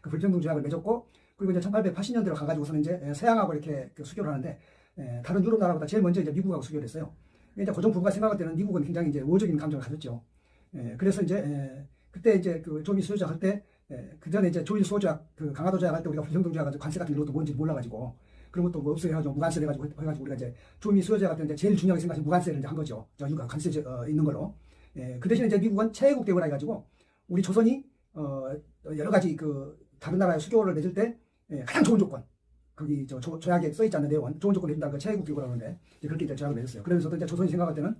그 불평등 조약을 맺었고 그리고 이제 1880년대로 가가지고서는 이제 에, 서양하고 이렇게 그 수교를 하는데 에, 다른 유럽 나라보다 제일 먼저 이제 미국하고 수교를 했어요. 이제 고종 부부가 생각할 때는 미국은 굉장히 이제 우호적인 감정을 가졌죠. 에, 그래서 이제 에, 그때 이제 그 조미 수요조약 할때 그 전에 이제 조일 수호조약 그 강화도 조약 할 때 우리가 불평등 조약 관세 같은 것도 뭔지 몰라가지고 그런 것도 뭐 없어요 해가지고 무관세를 해가지고 해가지고 우리가 이제 조미 수요조약 할때 제일 중요하게 생각하신 무관세를 이제 한 거죠. 저 이거 관세 어, 있는 걸로. 예, 그 대신에 이제 미국은 최애국 대우라 해가지고 우리 조선이 어, 여러 가지 그 다른 나라의 수교를 맺을 때 예, 가장 좋은 조건 거기 저 조, 조약에 써 있지 않는 내용은 좋은 조건을 준다는 그 최애국 대우라고 하는데 이제 그렇게 이제 조약을 맺었어요. 그러면서도 이제 조선이 생각할 때는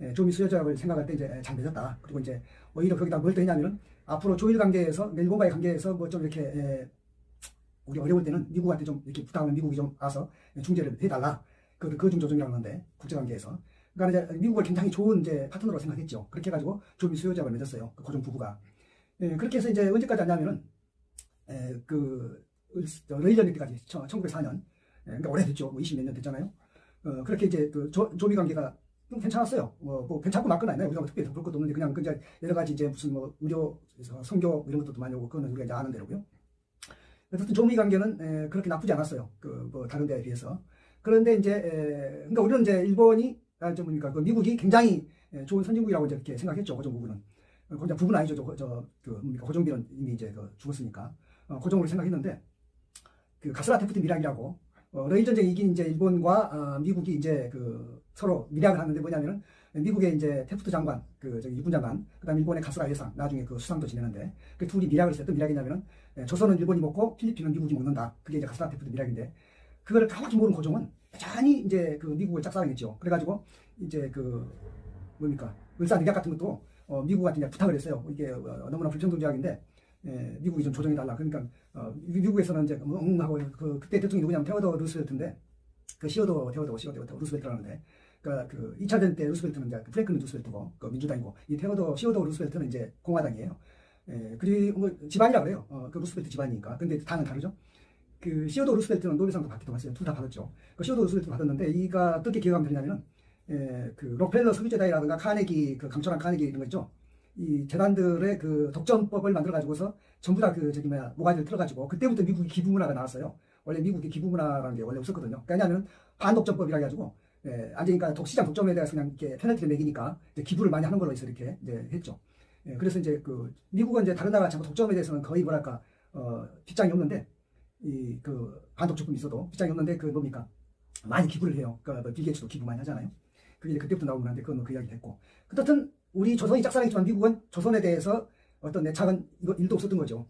예, 조미 수요 조약을 생각할 때 이제 잘 맺었다. 그리고 이제 오히려 거기다 뭘 더 했냐면은 앞으로 조일 관계에서 일본과의 관계에서 뭐 좀 이렇게 예, 우리 어려울 때는 미국한테 좀 이렇게 부탁하면 미국이 좀 와서 중재를 해달라. 그 거중 조정이라고 하는데 국제관계에서. 그러니까 이제 미국을 굉장히 좋은 이제 파트너로 생각했죠. 그렇게 해가지고 조미 수요자를 맺었어요. 그 고종 부부가. 예, 그렇게 해서 이제 언제까지 하냐면은 에, 그 레이전 때까지 1904년. 예, 그러니까 오래됐죠. 뭐 20 몇 년 됐잖아요. 어, 그렇게 이제 그 조, 조미 관계가 좀 괜찮았어요. 뭐, 뭐 괜찮고 맞거나 아니에요. 우리가 뭐 특별히 볼 것도 없는데 그냥 그 이제 여러 가지 이제 무슨 뭐 의료, 성교 이런 것도 많이 오고 그거는 우리가 이제 아는 대로고요. 어쨌든 조미 관계는 에, 그렇게 나쁘지 않았어요. 그 뭐 다른 데에 비해서. 그런데 이제 에, 그러니까 우리는 이제 일본이 아, 좀 뭡니까 그 미국이 굉장히 에, 좋은 선진국이라고 이렇게 생각했죠. 부부는. 어, 고종 부부는 아니죠. 저, 저, 그 뭡니까 고종비는 이미 이제 그 죽었으니까 어, 고종으로 생각했는데 그 가스라 테프트 미락이라고 어, 러일 전쟁 이긴 이제 일본과 어, 미국이 이제 그 서로 미락을 하는데 뭐냐면은 미국의 이제 테프트 장관, 그 저기 육군 장관, 그다음 일본의 가스라 회상, 나중에 그 수상도 지내는데 그 둘이 미락을 했어요. 미락이냐면은 예, 조선은 일본이 먹고 필리핀은 미국이 먹는다. 그게 이제 가스라 테프트 미락인데 그거를 정확히 모르는 고종은 여전히 이제 그 미국을 짝사랑했죠. 그래가지고 이제 그 뭡니까 을사 늑약 같은 것도 어, 미국한테 이제 부탁을 했어요. 이게 어, 너무나 불평등 조약인데 예, 미국이 좀 조정해 달라. 그러니까 어, 미- 미국에서는 이제 뭐, 응 하고 그 그때 대통령이 누구냐면 테오더 루스벨트인데 그 시어도 테오더 시어도 루스벨트라는데 그러니까 그 2차 대전 때 루스벨트는 이제 그 프랭클린 루스벨트고 그 민주당이고 이 테오더 시어도 루스벨트는 이제 공화당이에요. 예, 그리고 뭐 집안이라 그래요. 어, 그 루스벨트 집안이니까. 근데 당은 다르죠. 그 시어도 루스벨트는 노벨상도 받기도 했어요. 둘 다 받았죠. 그 시어도 루스벨트 받았는데 이가 어떻게 기억하면 되냐면은 예, 그 록펠러 석유재단이라든가 카네기 그 강철한 카네기 이런 거 있죠. 이 재단들의 그 독점법을 만들어 가지고서 전부 다 그 저기 뭐야 모가지를 틀어가지고 그때부터 미국이 기부 문화가 나왔어요. 원래 미국이 기부 문화라는 게 원래 없었거든요. 왜냐하면 반독점법이라 해가지고 예, 앉으니까 독, 시장 독점에 대해서 그냥 이렇게 페널티를 매기니까 기부를 많이 하는 걸로 해서 이렇게 이제 했죠. 예, 그래서 이제 그 미국은 이제 다른 나라 자꾸 독점에 대해서는 거의 뭐랄까 어, 빗장이 없는데 이 그 반독점법이 있어도 빗장이 없는데 그 뭡니까 많이 기부를 해요. 그러니까 뭐빌 게이츠도 기부 많이 하잖아요. 그게 그때부터 나오긴 한데 그건 뭐그 이야기 됐고. 어쨌든 우리 조선이 짝사랑했지만 미국은 조선에 대해서 어떤 내착은 이거 일도 없었던 거죠.